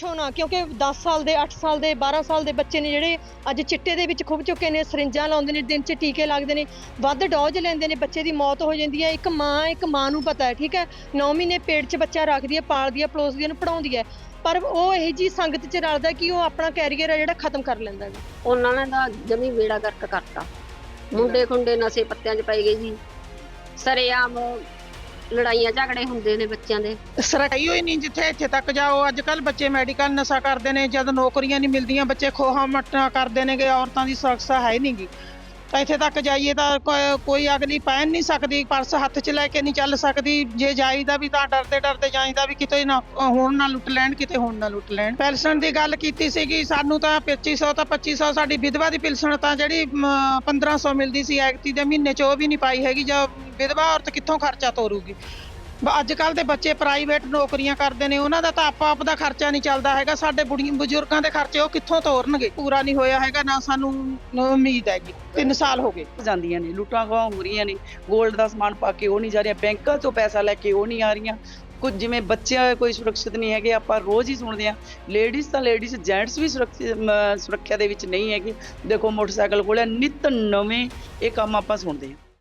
ਪੁੱਛੋ ਨਾ, ਕਿਉਂਕਿ 10 ਸਾਲ ਦੇ 8 ਸਾਲ ਦੇ 12 ਸਾਲ ਦੇ ਬੱਚੇ ਨੇ ਜਿਹੜੇ ਅੱਜ ਚਿੱਟੇ ਦੇ ਵਿੱਚ ਖੁੱਭ ਚੁੱਕੇ ਨੇ, ਸਰਿੰਜਾਂ ਲਾਉਂਦੇ ਨੇ, ਦਿਨ 'ਚ ਟੀਕੇ ਲੱਗਦੇ ਨੇ, ਵੱਧ ਡੋਜ਼ ਲੈਂਦੇ ਨੇ, ਬੱਚੇ ਦੀ ਮੌਤ ਹੋ ਜਾਂਦੀ ਹੈ, ਇੱਕ ਮਾਂ ਇੱਕ ਮਾਂ ਨੂੰ ਪਤਾ ਹੈ, ਠੀਕ ਹੈ? 9 ਮਹੀਨੇ ਪੇਟ 'ਚ ਬੱਚਾ ਰੱਖਦੀ ਹੈ, ਪਾਲਦੀ ਹੈ, ਪਲੋਸਦੀ ਹੈ, ਉਹਨੂੰ ਪੜਾਉਂਦੀ ਹੈ, ਪਰ ਉਹ ਇਹ ਜੀ ਸੰਗਤ 'ਚ ਰਲਦਾ ਕਿ ਉਹ ਆਪਣਾ ਕੈਰੀਅਰ ਹੈ ਜਿਹੜਾ ਖਤਮ ਕਰ ਲੈਂਦਾ ਹੈ। ਉਹਨਾਂ ਨੇ ਤਾਂ ਜਮੀ ਵੇੜਾ ਗਰਕ ਕਰਤਾ। ਮੁੰਡੇ ਖੁੰਡੇ ਨਸ਼ੇ ਪੱਤਿਆਂ 'ਚ ਪੈ ਗਏ ਜੀ। ਸਰੇਆਮ ਲੜਾਈਆਂ ਝਗੜੇ ਹੁੰਦੇ ਨੇ ਬੱਚਿਆਂ ਦੇ। ਸਰਕਾਈ ਹੋਈ ਨਹੀਂ ਜਿੱਥੇ ਇੱਥੇ ਤੱਕ ਜਾਓ। ਅੱਜ ਕੱਲ ਬੱਚੇ ਮੈਡੀਕਲ ਨਸ਼ਾ ਕਰਦੇ ਨੇ, ਜਦ ਨੌਕਰੀਆਂ ਨਹੀਂ ਮਿਲਦੀਆਂ, ਬੱਚੇ ਖੋਹਾ ਮੱਟਾ ਕਰਦੇ ਨੇਗੇ, ਔਰਤਾਂ ਦੀ ਸੁਰੱਖਿਆ ਹੈ ਨਹੀਂਗੀ ਤਾਂ ਇੱਥੇ ਤੱਕ ਜਾਈਏ ਤਾਂ ਕੋ- ਕੋਈ ਅਗਲੀ ਪਹਿਨ ਨਹੀਂ ਸਕਦੀ ਪਰਸ ਹੱਥ 'ਚ ਲੈ ਕੇ ਨਹੀਂ ਚੱਲ ਸਕਦੀ। ਜੇ ਜਾਈਦਾ ਵੀ ਤਾਂ ਡਰਦੇ ਡਰਦੇ ਜਾਈਦਾ ਵੀ ਕਿਤੇ ਨਾ ਹੁਣ ਨਾ ਲੁੱਟ ਲੈਣ ਕਿਤੇ ਹੁਣ ਨਾ ਲੁੱਟ ਲੈਣ। ਪੈਨਸ਼ਨ ਦੀ ਗੱਲ ਕੀਤੀ ਸੀਗੀ ਸਾਨੂੰ ਤਾਂ 2500 ਤਾਂ 2500 ਸਾਡੀ ਵਿਧਵਾ ਦੀ ਪੈਨਸ਼ਨ ਤਾਂ ਜਿਹੜੀ ਮ, 1500 ਮਿਲਦੀ ਸੀ ਐਕਤੀ ਦੇ ਮਹੀਨੇ 'ਚ ਉਹ ਵੀ ਨਹੀਂ ਪਾਈ ਹੈਗੀ ਜਾਂ ਵਿਧਵਾ ਔਰਤ ਕਿੱਥੋਂ ਖਰਚਾ ਤੋਰੂਗੀ? ਅੱਜ ਕੱਲ ਦੇ ਬੱਚੇ ਪ੍ਰਾਈਵੇਟ ਨੌਕਰੀਆਂ ਕਰਦੇ ਨੇ ਉਹਨਾਂ ਦਾ ਤਾਂ ਆਪ ਆਪ ਦਾ ਖਰਚਾ ਨਹੀਂ ਚੱਲਦਾ ਹੈਗਾ ਸਾਡੇ ਬੁੜੀਆਂ ਬਜ਼ੁਰਗਾਂ ਦੇ ਖਰਚੇ ਉਹ ਕਿੱਥੋਂ ਤੋਰਨਗੇ? ਪੂਰਾ ਨਹੀਂ ਹੋਇਆ ਹੈਗਾ ਨਾ ਸਾਨੂੰ ਉਮੀਦ ਹੈਗੀ 3 ਸਾਲ ਹੋ ਗਏ। ਜਾਂਦੀਆਂ ਨੇ ਲੁੱਟਾਂ ਖੋਹਾਂ ਹੋ ਰਹੀਆਂ ਨੇ 골ਡ ਦਾ ਸਮਾਨ ਪਾ ਕੇ ਉਹ ਨਹੀਂ ਜਾ ਰਹੀਆਂ ਬੈਂਕਾਂ 'ਚੋਂ ਪੈਸਾ ਲੈ ਕੇ ਉਹ ਨਹੀਂ ਆ ਰਹੀਆਂ। ਕੁਝ ਜਿਵੇਂ ਬੱਚਿਆਂ ਕੋਈ ਸੁਰੱਖਿਅਤ ਨਹੀਂ ਹੈਗੇ ਆਪਾਂ ਰੋਜ਼ ਹੀ ਸੁਣਦੇ ਆ ਲੇਡੀਜ਼ ਤਾਂ ਲੇਡੀਜ਼ ਜੈਂਟਸ ਵੀ ਸੁਰੱਖਿਆ ਮ, ਸੁਰੱਖਿਆ ਦੇ ਵਿੱਚ ਨਹੀਂ ਹੈਗੇ। ਦੇਖੋ ਮੋਟਰਸਾਈਕਲ ਕੋਲੇ ਨਿਤ ਨਵੇਂ ਇਹ ਕੰਮ ਆਪਾਂ ਸੁਣਦੇ ਆ